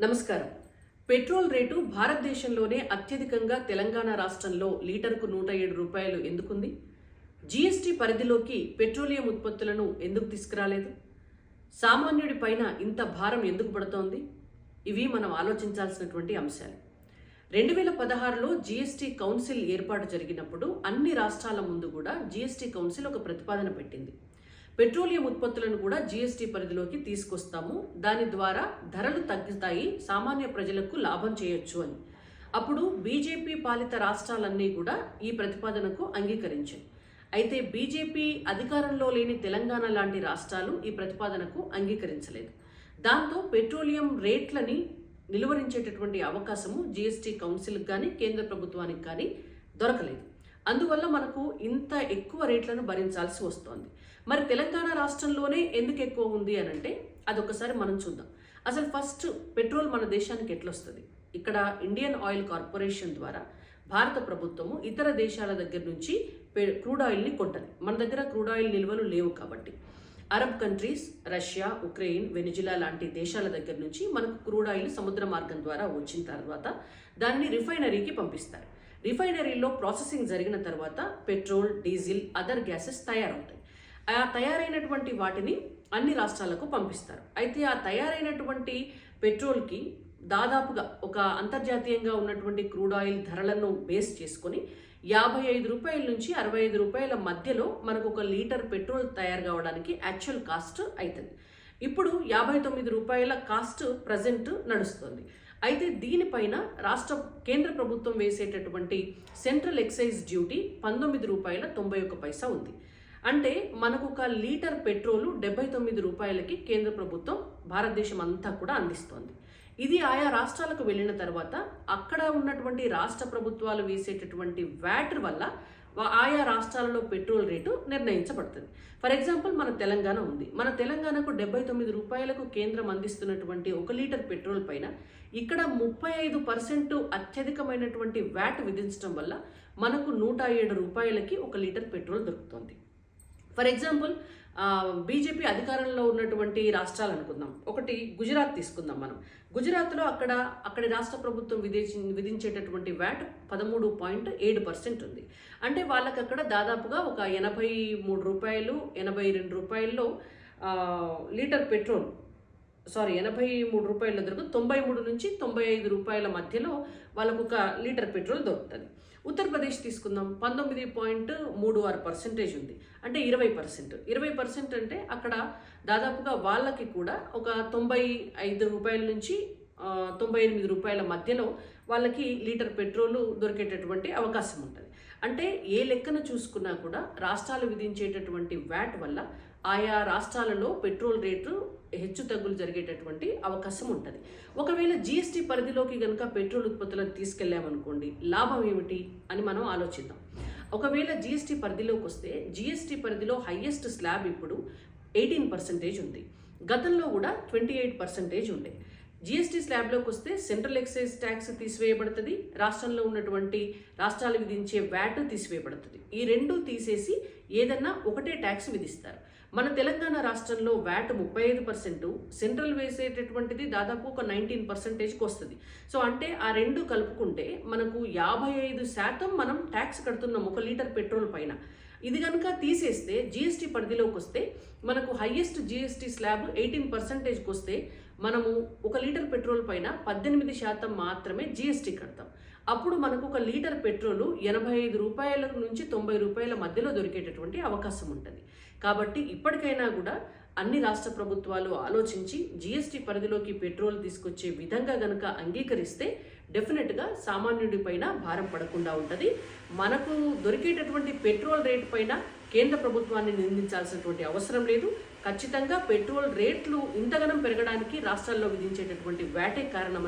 నమస్కారం. Petrol rate భారతదేశంలోనే అత్యధికంగా తెలంగాణ రాష్ట్రంలో లీటర్కు నూట ఏడు రూపాయలు ఎందుకుంది? జీఎస్టీ పరిధిలోకి పెట్రోలియం ఉత్పత్తులను ఎందుకు తీసుకురాలేదు? సామాన్యుడి పైన ఇంత భారం ఎందుకు పడుతోంది? ఇవి మనం ఆలోచించాల్సినటువంటి అంశాలు. రెండు వేల పదహారులో జీఎస్టీ కౌన్సిల్ ఏర్పాటు జరిగినప్పుడు అన్ని రాష్ట్రాల ముందు కూడా జీఎస్టీ కౌన్సిల్ ఒక ప్రతిపాదన పెట్టింది. పెట్రోలియం ఉత్పత్తులను కూడా జీఎస్టీ పరిధిలోకి తీసుకొస్తాము. దాని ద్వారా ధరలు తగ్గుతాయి సామాన్య ప్రజలకు లాభం చేయొచ్చు అని. అప్పుడు బీజేపీ పాలిత రాష్ట్రాలన్నీ కూడా ఈ ప్రతిపాదనకు అంగీకరించాయి అయితే బీజేపీ అధికారంలో లేని తెలంగాణ లాంటి రాష్ట్రాలు ఈ ప్రతిపాదనకు అంగీకరించలేదు. దాంతో పెట్రోలియం రేట్లని నిలువరించేటటువంటి అవకాశము జీఎస్టీ కౌన్సిల్కి కానీ కేంద్ర ప్రభుత్వానికి కానీ దొరకలేదు. అందువల్ల మనకు ఇంత ఎక్కువ రేట్లను భరించాల్సి వస్తోంది. మరి తెలంగాణ రాష్ట్రంలోనే ఎందుకు ఎక్కువ ఉంది అని అంటే అదొకసారి మనం చూద్దాం. అసలు ఫస్ట్ పెట్రోల్ మన దేశానికి ఎట్లొస్తుంది? ఇక్కడ ఇండియన్ ఆయిల్ కార్పొరేషన్ ద్వారా భారత ప్రభుత్వము ఇతర దేశాల దగ్గర నుంచి క్రూడ్ ఆయిల్ని కొంటది. మన దగ్గర క్రూడ్ ఆయిల్ నిల్వలు లేవు కాబట్టి. Arab countries Russia Ukraine Venezuela లాంటి దేశాల దగ్గర నుంచి మనకు క్రూడ్ ఆయిల్ సముద్ర మార్గం ద్వారా వచ్చిన తర్వాత దాన్ని రిఫైనరీకి పంపిస్తారు. రిఫైనరీలో ప్రాసెసింగ్ జరిగిన తర్వాత పెట్రోల్ డీజిల్ అదర్ గ్యాసెస్ తయారవుతాయి. ఆ తయారైనటువంటి వాటిని అన్ని రాష్ట్రాలకు పంపిస్తారు. అయితే ఆ తయారైనటువంటి పెట్రోల్కి దాదాపుగా ఒక అంతర్జాతీయంగా ఉన్నటువంటి క్రూడ్ ఆయిల్ ధరలను బేస్ చేసుకొని యాభై ఐదు రూపాయల నుంచి అరవై ఐదు రూపాయల మధ్యలో మనకు ఒక లీటర్ పెట్రోల్ తయారు కావడానికి యాక్చువల్ కాస్ట్ అవుతుంది ఇప్పుడు యాభై తొమ్మిది రూపాయల కాస్ట్ ప్రజెంట్ నడుస్తుంది. అయితే దీనిపైన రాష్ట్ర కేంద్ర ప్రభుత్వం వేసేటటువంటి సెంట్రల్ ఎక్సైజ్ డ్యూటీ పంతొమ్మిది రూపాయల తొంభై ఒక్క పైసా ఉంది. అంటే మనకు ఒక లీటర్ పెట్రోలు డెబ్బై తొమ్మిది రూపాయలకి కేంద్ర ప్రభుత్వం భారతదేశం అంతా కూడా అందిస్తోంది. ఇది ఆయా రాష్ట్రాలకు వెళ్ళిన తర్వాత అక్కడ ఉన్నటువంటి రాష్ట్ర ప్రభుత్వాలు వేసేటటువంటి వ్యాట్ వల్ల ఆయా రాష్ట్రాలలో పెట్రోల్ రేటు నిర్ణయించబడుతుంది. ఫర్ ఎగ్జాంపుల్ మన తెలంగాణ ఉంది. మన తెలంగాణకు డెబ్బై తొమ్మిది రూపాయలకు కేంద్రం అందిస్తున్నటువంటి ఒక లీటర్ పెట్రోల్ పైన ఇక్కడ ముప్పై ఐదు పర్సెంట్ అత్యధికమైనటువంటి వ్యాట్ విధించడం వల్ల మనకు నూట ఏడు రూపాయలకి ఒక లీటర్ పెట్రోల్ దొరుకుతుంది. ఫర్ ఎగ్జాంపుల్ బీజేపీ అధికారంలో ఉన్నటువంటి రాష్ట్రాలు అనుకుందాం. ఒకటి గుజరాత్ తీసుకుందాం మనం. గుజరాత్లో అక్కడ అక్కడి రాష్ట్ర ప్రభుత్వం విధించి విధించేటటువంటి వ్యాట్ పదమూడు పాయింట్ ఏడు పర్సెంట్ ఉంది. అంటే వాళ్ళకి అక్కడ దాదాపుగా ఒక ఎనభై మూడు రూపాయలు ఎనభై రెండు రూపాయల్లో లీటర్ పెట్రోల్ సారీ ఎనభై మూడు రూపాయల దొరకు తొంభై మూడు నుంచి తొంభై ఐదు రూపాయల మధ్యలో వాళ్ళకు ఒక లీటర్ పెట్రోల్ దొరుకుతుంది. ఉత్తరప్రదేశ్ తీసుకుందాం పంతొమ్మిది పాయింట్ మూడు ఆరు పర్సెంటేజ్ ఉంది. అంటే ఇరవై పర్సెంట్. ఇరవై పర్సెంట్ అంటే అక్కడ దాదాపుగా వాళ్ళకి కూడా ఒక తొంభై ఐదు రూపాయల నుంచి తొంభై ఎనిమిది రూపాయల మధ్యలో వాళ్ళకి లీటర్ పెట్రోలు దొరికేటటువంటి అవకాశం ఉంటుంది. అంటే ఏ లెక్కన చూసుకున్నా కూడా రాష్ట్రాలు విధించేటటువంటి వ్యాట్ వల్ల ఆయా రాష్ట్రాలలో పెట్రోల్ రేటు హెచ్చు తగ్గులు జరిగేటటువంటి అవకాశం ఉంటుంది. ఒకవేళ జీఎస్టీ పరిధిలోకి కనుక పెట్రోల్ ఉత్పత్తులను తీసుకెళ్ళామనుకోండి లాభం ఏమిటి అని మనం ఆలోచిద్దాం. ఒకవేళ జీఎస్టీ పరిధిలోకి వస్తే జీఎస్టీ పరిధిలో హయ్యెస్ట్ స్లాబ్ ఇప్పుడు ఎయిటీన్ పర్సెంటేజ్ ఉంది. గతంలో కూడా ట్వంటీ ఎయిట్ పర్సెంటేజ్ ఉండే. జీఎస్టీ స్లాబ్లోకి వస్తే సెంట్రల్ ఎక్సైజ్ ట్యాక్స్ తీసివేయబడుతుంది. రాష్ట్రంలో ఉన్నటువంటి రాష్ట్రాలు విధించే వ్యాట్ తీసివేయబడుతుంది. ఈ రెండు తీసేసి ఏదన్నా ఒకటే ట్యాక్స్ విధిస్తారు. మన తెలంగాణ రాష్ట్రంలో వ్యాట్ ముప్పై ఐదు పర్సెంట్ సెంట్రల్ వేసేటటువంటిది దాదాపు ఒక నైన్టీన్ పర్సెంటేజ్కి వస్తుంది సో అంటే ఆ రెండు కలుపుకుంటే మనకు యాభై ఐదు శాతం మనం ట్యాక్స్ కడుతున్నాం ఒక లీటర్ పెట్రోల్ పైన. ఇది కనుక తీసేస్తే జీఎస్టీ పరిధిలోకి వస్తే మనకు హయ్యెస్ట్ జీఎస్టీ స్లాబ్ ఎయిటీన్ పర్సెంటేజ్కి వస్తే మనము ఒక లీటర్ పెట్రోల్ పైన పద్దెనిమిది శాతం మాత్రమే జిఎస్టీ కడతాం. అప్పుడు మనకు ఒక లీటర్ పెట్రోలు ఎనభై ఐదు రూపాయల నుంచి తొంభై రూపాయల మధ్యలో దొరికేటటువంటి అవకాశం ఉంటుంది. కాబట్టి ఇప్పటికైనా కూడా అన్ని రాష్ట్ర ప్రభుత్వాలు ఆలోచించి జీఎస్టీ పరిధిలోకి పెట్రోల్ తీసుకొచ్చే విధంగా గనుక అంగీకరిస్తే డెఫినెట్గా సామాన్యుడి పైన భారం పడకుండా ఉంటుంది. మనకు దొరికేటటువంటి పెట్రోల్ రేట్ పైన కేంద్ర ప్రభుత్వాన్ని నిందించాల్సినటువంటి అవసరం లేదు. ఖచ్చితంగా పెట్రోల్ రేట్లు ఇంతగనం పెరగడానికి రాష్ట్రాల్లో విధించేటటువంటి వ్యాటే కారణం